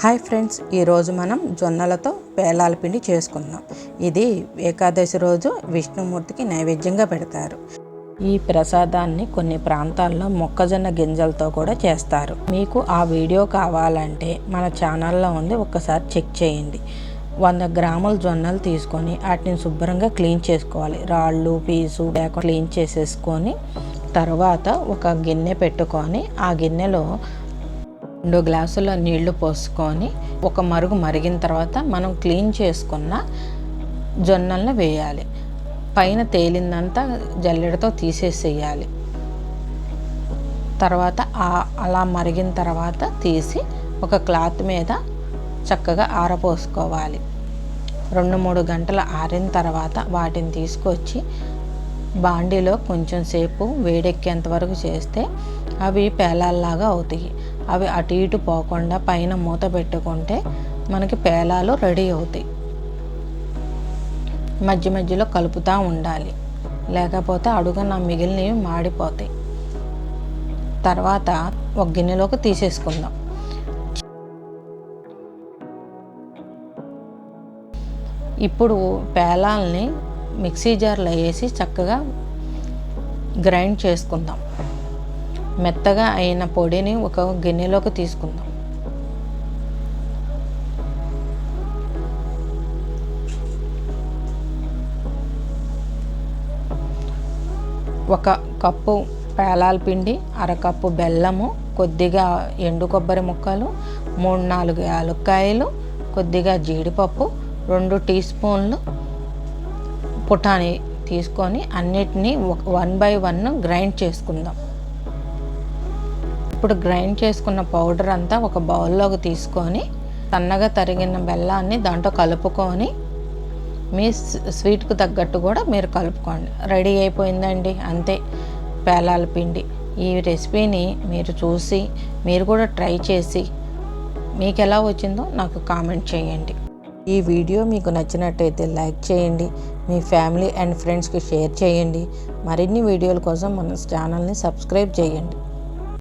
Hi friends ఈరోజు మనం జొన్నలతో పేలాల పిండి చేసుకుందాం. ఇది ఏకాదశి రోజు విష్ణుమూర్తికి నైవేద్యంగా పెడతారు. ఈ ప్రసాదాన్ని కొన్ని ప్రాంతాల్లో మొక్కజొన్న గింజలతో కూడా చేస్తారు. మీకు ఆ వీడియో కావాలంటే మన ఛానల్లో ఉంది ఒక్కసారి చెక్ చేయండి. వంద గ్రాముల జొన్నలు తీసుకొని వాటిని శుభ్రంగా క్లీన్ చేసుకోవాలి. రాళ్ళు పీసు లేకుండా క్లీన్ చేసేసుకొని తర్వాత ఒక గిన్నె పెట్టుకొని ఆ గిన్నెలో రెండు గ్లాసుల నీళ్ళు పోసుకొని ఒక మరుగు మరిగిన తర్వాత మనం క్లీన్ చేసుకున్న జొన్నలను వేయాలి. పైన తేలిందంతా జల్లెడతో తీసేసేయాలి. తర్వాత అలా మరిగిన తర్వాత తీసి ఒక క్లాత్ మీద చక్కగా ఆరపోసుకోవాలి. రెండు మూడు గంటలు ఆరిన తర్వాత వాటిని తీసుకొచ్చి బాండీలో కొంచెం సేపు వేడెక్కేంత వరకు చేస్తే అవి పేలాల్లాగా అవుతాయి. అవి అటు ఇటు పోకుండా పైన మూత పెట్టుకుంటే మనకి పేలాలు రెడీ అవుతాయి. మధ్య మధ్యలో కలుపుతూ ఉండాలి. లేకపోతే అడుగున మిగిలినవి మాడిపోతాయి. తర్వాత ఒక గిన్నెలోకి తీసేసుకుందాం. ఇప్పుడు పేలాల్ని మిక్సీ జార్లో వేసి చక్కగా గ్రైండ్ చేసుకుందాం. మెత్తగా అయిన పొడిని ఒక గిన్నెలోకి తీసుకుందాం. ఒక కప్పు పేలాల పిండి అరకప్పు బెల్లము కొద్దిగా ఎండు కొబ్బరి ముక్కలు మూడు నాలుగు యాలుక్కాయలు కొద్దిగా జీడిపప్పు రెండు టీ స్పూన్లు పుటాని తీసుకొని అన్నిటినీ వన్ బై వన్ గ్రైండ్ చేసుకుందాం. ఇప్పుడు గ్రైండ్ చేసుకున్న పౌడర్ అంతా ఒక బౌల్లోకి తీసుకొని సన్నగా తరిగిన బెల్లాన్ని దాంట్లో కలుపుకొని మీ స్వీట్కు తగ్గట్టు కూడా మీరు కలుపుకోండి. రెడీ అయిపోయిందండి. అంతే. పేలాల పిండి. ఈ రెసిపీని మీరు చూసి మీరు కూడా ట్రై చేసి మీకు ఎలా వచ్చిందో నాకు కామెంట్ చేయండి. ఈ వీడియో మీకు నచ్చినట్టయితే లైక్ చేయండి మీ ఫ్యామిలీ అండ్ ఫ్రెండ్స్కి షేర్ చేయండి. మరిన్ని వీడియోల కోసం మన ఛానల్ని సబ్స్క్రైబ్ చేయండి.